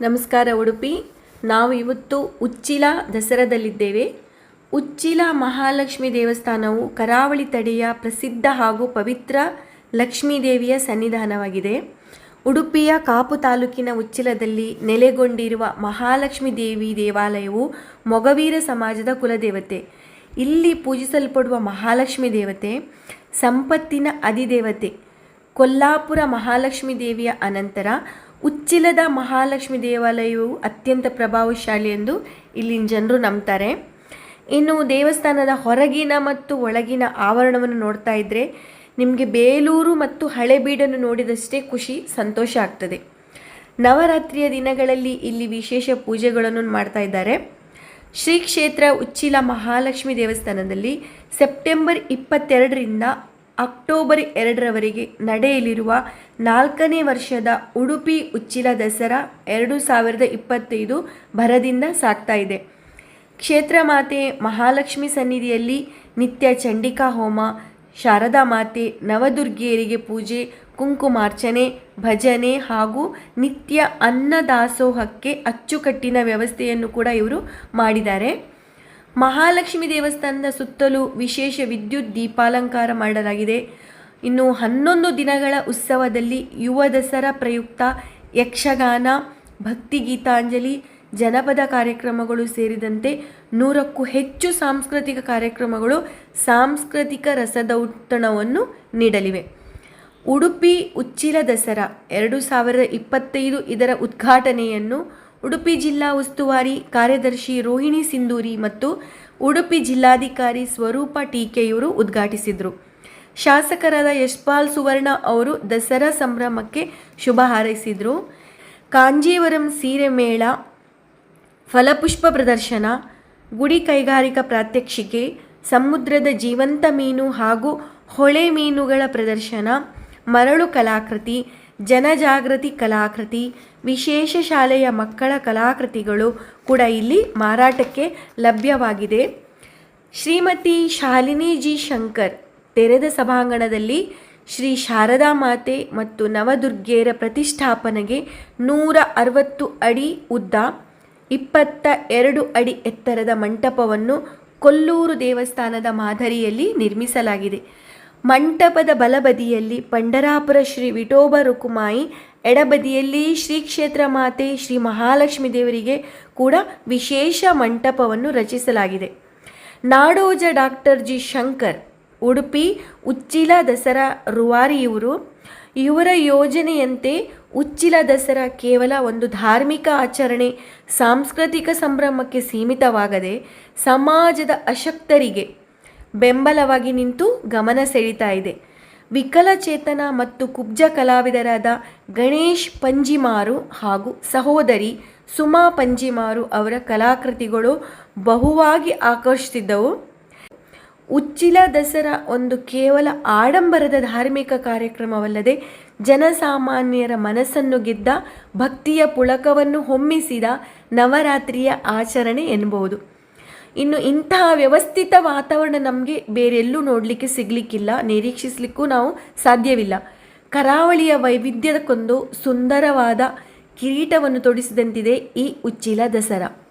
ನಮಸ್ಕಾರ ಉಡುಪಿ. ನಾವು ಇವತ್ತು ಉಚ್ಚಿಲ ದಸರಾದಲ್ಲಿದ್ದೇವೆ. ಉಚ್ಚಿಲ ಮಹಾಲಕ್ಷ್ಮಿ ದೇವಸ್ಥಾನವು ಕರಾವಳಿ ತಡೆಯ ಪ್ರಸಿದ್ಧ ಹಾಗೂ ಪವಿತ್ರ ಲಕ್ಷ್ಮೀ ದೇವಿಯ ಸನ್ನಿಧಾನವಾಗಿದೆ. ಉಡುಪಿಯ ಕಾಪು ತಾಲೂಕಿನ ಉಚ್ಚಿಲದಲ್ಲಿ ನೆಲೆಗೊಂಡಿರುವ ಮಹಾಲಕ್ಷ್ಮಿ ದೇವಿ ದೇವಾಲಯವು ಮೊಗವೀರ ಸಮಾಜದ ಕುಲದೇವತೆ. ಇಲ್ಲಿ ಪೂಜಿಸಲ್ಪಡುವ ಮಹಾಲಕ್ಷ್ಮಿ ದೇವತೆ, ಸಂಪತ್ತಿನ ಅಧಿದೇವತೆ. ಕೊಲ್ಲಾಪುರ ಮಹಾಲಕ್ಷ್ಮಿ ದೇವಿಯ ಅನಂತರ ಉಚ್ಚಿಲದ ಮಹಾಲಕ್ಷ್ಮಿ ದೇವಾಲಯವು ಅತ್ಯಂತ ಪ್ರಭಾವಶಾಲಿ ಎಂದು ಇಲ್ಲಿನ ಜನರು ನಂಬ್ತಾರೆ. ಇನ್ನು ದೇವಸ್ಥಾನದ ಹೊರಗಿನ ಮತ್ತು ಒಳಗಿನ ಆವರಣವನ್ನು ನೋಡ್ತಾ ಇದ್ದರೆ ನಿಮಗೆ ಬೇಲೂರು ಮತ್ತು ಹಳೆಬೀಡನ್ನು ನೋಡಿದಷ್ಟೇ ಖುಷಿ, ಸಂತೋಷ ಆಗ್ತದೆ. ನವರಾತ್ರಿಯ ದಿನಗಳಲ್ಲಿ ಇಲ್ಲಿ ವಿಶೇಷ ಪೂಜೆಗಳನ್ನು ಮಾಡ್ತಾ ಇದ್ದಾರೆ. ಶ್ರೀ ಕ್ಷೇತ್ರ ಉಚ್ಚಿಲ ಮಹಾಲಕ್ಷ್ಮಿ ದೇವಸ್ಥಾನದಲ್ಲಿ ಸೆಪ್ಟೆಂಬರ್ ಇಪ್ಪತ್ತೆರಡರಿಂದ ಅಕ್ಟೋಬರ್ ಎರಡರವರೆಗೆ ನಡೆಯಲಿರುವ ನಾಲ್ಕನೇ ವರ್ಷದ ಉಡುಪಿ ಉಚ್ಚಿಲ ದಸರಾ ಎರಡು ಸಾವಿರದ ಇಪ್ಪತ್ತೈದು ಭರದಿಂದ ಸಾಗ್ತಾ ಇದೆ. ಕ್ಷೇತ್ರ ಮಾತೆ ಮಹಾಲಕ್ಷ್ಮಿ ಸನ್ನಿಧಿಯಲ್ಲಿ ನಿತ್ಯ ಚಂಡಿಕಾ ಹೋಮ, ಶಾರದಾ ಮಾತೆ ನವದುರ್ಗಿಯರಿಗೆ ಪೂಜೆ, ಕುಂಕುಮಾರ್ಚನೆ, ಭಜನೆ ಹಾಗೂ ನಿತ್ಯ ಅನ್ನದಾಸೋಹಕ್ಕೆ ಅಚ್ಚುಕಟ್ಟಿನ ವ್ಯವಸ್ಥೆಯನ್ನು ಕೂಡ ಇವರು ಮಾಡಿದ್ದಾರೆ. ಮಹಾಲಕ್ಷ್ಮಿ ದೇವಸ್ಥಾನದ ಸುತ್ತಲೂ ವಿಶೇಷ ವಿದ್ಯುತ್ ದೀಪಾಲಂಕಾರ ಮಾಡಲಾಗಿದೆ. ಇನ್ನು ಹನ್ನೊಂದು ದಿನಗಳ ಉತ್ಸವದಲ್ಲಿ ಯುವ ದಸರಾ ಪ್ರಯುಕ್ತ ಯಕ್ಷಗಾನ, ಭಕ್ತಿ ಗೀತಾಂಜಲಿ, ಜನಪದ ಕಾರ್ಯಕ್ರಮಗಳು ಸೇರಿದಂತೆ ನೂರಕ್ಕೂ ಹೆಚ್ಚು ಸಾಂಸ್ಕೃತಿಕ ಕಾರ್ಯಕ್ರಮಗಳು ಸಾಂಸ್ಕೃತಿಕ ರಸದೌತಣವನ್ನು ನೀಡಲಿವೆ. ಉಡುಪಿ, ಉಚ್ಚಿಲ ದಸರಾ, ಎರಡು ಸಾವಿರದ ಇಪ್ಪತ್ತೈದು ಇದರ ಉದ್ಘಾಟನೆಯನ್ನು ಉಡುಪಿ ಜಿಲ್ಲಾ ಉಸ್ತುವಾರಿ ಕಾರ್ಯದರ್ಶಿ ರೋಹಿಣಿ ಸಿಂಧೂರಿ ಮತ್ತು ಉಡುಪಿ ಜಿಲ್ಲಾಧಿಕಾರಿ ಸ್ವರೂಪ ಟೀಕೆಯವರು ಉದ್ಘಾಟಿಸಿದರು. ಶಾಸಕರಾದ ಯಶ್ಪಾಲ್ ಸುವರ್ಣ ಅವರು ದಸರಾ ಸಂಭ್ರಮಕ್ಕೆ ಶುಭ ಹಾರೈಸಿದರು. ಕಾಂಜೀವರಂ ಸೀರೆ ಮೇಳ, ಫಲಪುಷ್ಪ ಪ್ರದರ್ಶನ, ಗುಡಿ ಕೈಗಾರಿಕಾ ಪ್ರಾತ್ಯಕ್ಷಿಕೆ, ಸಮುದ್ರದ ಜೀವಂತ ಮೀನು ಹಾಗೂ ಹೊಳೆ ಮೀನುಗಳ ಪ್ರದರ್ಶನ, ಮರಳು ಕಲಾಕೃತಿ ಜನಜಾಗೃತಿ ಕಲಾಕೃತಿ, ವಿಶೇಷ ಶಾಲೆಯ ಮಕ್ಕಳ ಕಲಾಕೃತಿಗಳು ಕೂಡ ಇಲ್ಲಿ ಮಾರಾಟಕ್ಕೆ ಲಭ್ಯವಾಗಿದೆ. ಶ್ರೀಮತಿ ಶಾಲಿನಿ ಜಿ ಶಂಕರ್ ತೆರೆದ ಸಭಾಂಗಣದಲ್ಲಿ ಶ್ರೀ ಶಾರದಾ ಮಾತೆ ಮತ್ತು ನವದುರ್ಗೆಯರ ಪ್ರತಿಷ್ಠಾಪನೆಗೆ ನೂರ ಅರವತ್ತು ಅಡಿ ಉದ್ದ, ಇಪ್ಪತ್ತ ಎರಡು ಅಡಿ ಎತ್ತರದ ಮಂಟಪವನ್ನು ಕೊಲ್ಲೂರು ದೇವಸ್ಥಾನದ ಮಾದರಿಯಲ್ಲಿ ನಿರ್ಮಿಸಲಾಗಿದೆ. ಮಂಟಪದ ಬಲಬದಿಯಲ್ಲಿ ಪಂಡರಾಪುರ ಶ್ರೀ ವಿಠೋಬ ರುಕುಮಾಯಿ, ಎಡಬದಿಯಲ್ಲಿ ಶ್ರೀ ಕ್ಷೇತ್ರ ಮಾತೆ ಶ್ರೀ ಮಹಾಲಕ್ಷ್ಮಿ ದೇವರಿಗೆ ಕೂಡ ವಿಶೇಷ ಮಂಟಪವನ್ನು ರಚಿಸಲಾಗಿದೆ. ನಾಡೋಜ ಡಾಕ್ಟರ್ ಜಿ ಶಂಕರ್, ಉಡುಪಿ, ಉಚ್ಚಿಲ ದಸರಾ ರೂವಾರಿಯವರು ಇವರ ಯೋಜನೆಯಂತೆ ಉಚ್ಚಿಲ ದಸರಾ ಕೇವಲ ಒಂದು ಧಾರ್ಮಿಕ ಆಚರಣೆ, ಸಾಂಸ್ಕೃತಿಕ ಸಂಭ್ರಮಕ್ಕೆ ಸೀಮಿತವಾಗದೆ ಸಮಾಜದ ಅಶಕ್ತರಿಗೆ ಬೆಂಬಲವಾಗಿ ನಿಂತು ಗಮನ ಸೆಳೀತಾ ಇದೆ. ವಿಕಲಚೇತನ ಮತ್ತು ಕುಬ್ಜ ಕಲಾವಿದರಾದ ಗಣೇಶ್ ಪಂಜಿಮಾರು ಹಾಗೂ ಸಹೋದರಿ ಸುಮಾ ಪಂಜಿಮಾರು ಅವರ ಕಲಾಕೃತಿಗಳು ಬಹುವಾಗಿ ಆಕರ್ಷಿಸಿದ್ದವು. ಉಚ್ಚಿಲ ದಸರಾ ಒಂದು ಕೇವಲ ಆಡಂಬರದ ಧಾರ್ಮಿಕ ಕಾರ್ಯಕ್ರಮವಲ್ಲದೆ ಜನಸಾಮಾನ್ಯರ ಮನಸ್ಸನ್ನು ಗೆದ್ದ ಭಕ್ತಿಯ ಪುಳಕವನ್ನು ಹೊಮ್ಮಿಸಿದ ನವರಾತ್ರಿಯ ಆಚರಣೆ ಎನ್ನಬಹುದು ಇನ್ನು ಇಂತಹ ವ್ಯವಸ್ಥಿತ ವಾತಾವರಣ ನಮಗೆ ಬೇರೆಲ್ಲೂ ನೋಡಲಿಕ್ಕೆ ಸಿಗಲಿಕ್ಕಿಲ್ಲ, ನಿರೀಕ್ಷಿಸಲಿಕ್ಕೂ ನಾವು ಸಾಧ್ಯವಿಲ್ಲ. ಕರಾವಳಿಯ ವೈವಿಧ್ಯದಕ್ಕೊಂದು ಸುಂದರವಾದ ಕಿರೀಟವನ್ನು ತೊಡಿಸಿದಂತಿದೆ ಈ ಉಚ್ಚಿಲ ದಸರಾ.